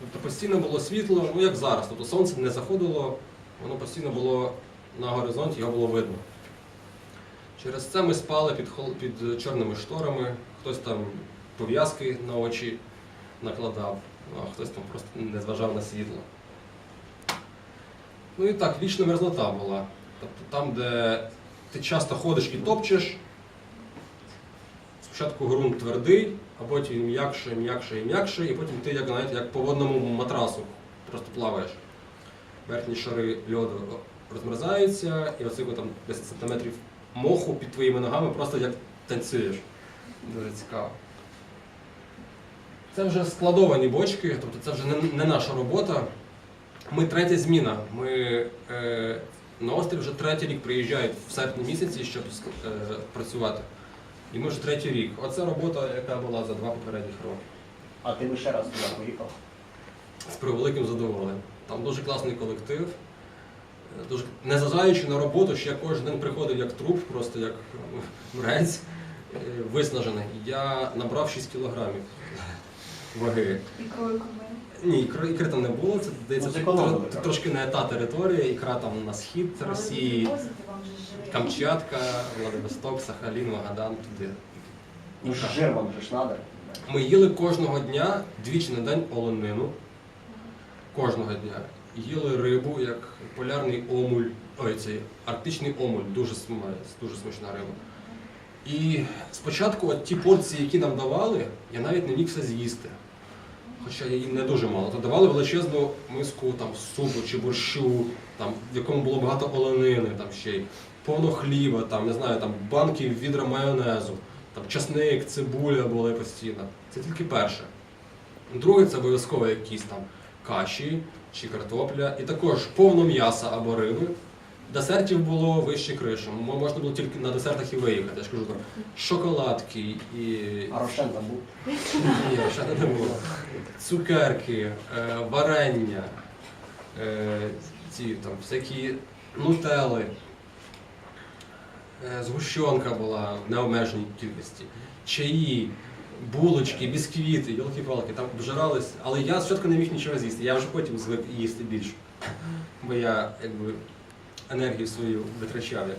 Тобто постійно було світло, ну як зараз. Тобто сонце не заходило, воно постійно було на горизонті, його було видно. Через це ми спали під, хол- під чорними шторами, хтось там пов'язки на очі накладав, ну, а хтось там просто не зважав на світло. Ну і так, вічна мерзлота була. Тобто там, де ти часто ходиш і топчеш, спочатку ґрунт твердий, а потім м'якше, м'якше і м'якше, і потім ти як, знаєте, як по водному матрасу просто плаваєш. Верхні шари льоду розмерзаються, і оцих там 10 см моху під твоїми ногами просто як танцюєш. Дуже цікаво. Це вже складовані бочки, тобто це вже не, не наша робота. Ми третя зміна. Ми е, на острів вже третій рік приїжджають в серпні місяці, щоб е, працювати. І ми вже третій рік. Оце робота, яка була за два попередніх роки. А ти би ще раз туди поїхав? З превеликим задоволенням. Там дуже класний колектив. Е, Дуже, незважаючи на роботу, що я кожен день приходив як труп, просто як е, мрець, е, виснажений. Я набрав 6 кілограмів ваги. Ікрою. Ні, ікри, ікри там не було, це здається тр- так. трошки не та територія, ікра там на схід Але Росії, Камчатка, Владивосток, Сахалін, Магадан, туди. Ну ж жир вам же ж надо. Ми їли кожного дня двічі на день оленину. Кожного дня. Їли рибу, як полярний омуль, ой, цей арктичний омуль, дуже, сма- дуже смачна риба. І спочатку ті порції, які нам давали, я навіть не міг все з'їсти. Хоча я їм не дуже мало. То давали величезну миску там, супу чи борщу, там, в якому було багато оленини, там ще й повно хліба, там, не знаю, там, банки відра майонезу, там, часник, цибуля були постійно. Це тільки перше. Друге це обов'язково якісь там каші чи картопля, і також повно м'яса або риби. Десертів було вище криші. М- Можна було тільки на десертах і виїхати. Я ж кажу, там шоколадки і А Рошен там був. ні, ще не було. Цукерки, е, варення, е, ці там всякі нутели, е, згущенка була в необмеженій кількості, чаї, булочки, бісквіти, йолки-палки, там обжирались. Але я спочатку не міг нічого з'їсти. Я вже потім звик їсти більше. Бо я якби енергію свою витрачав як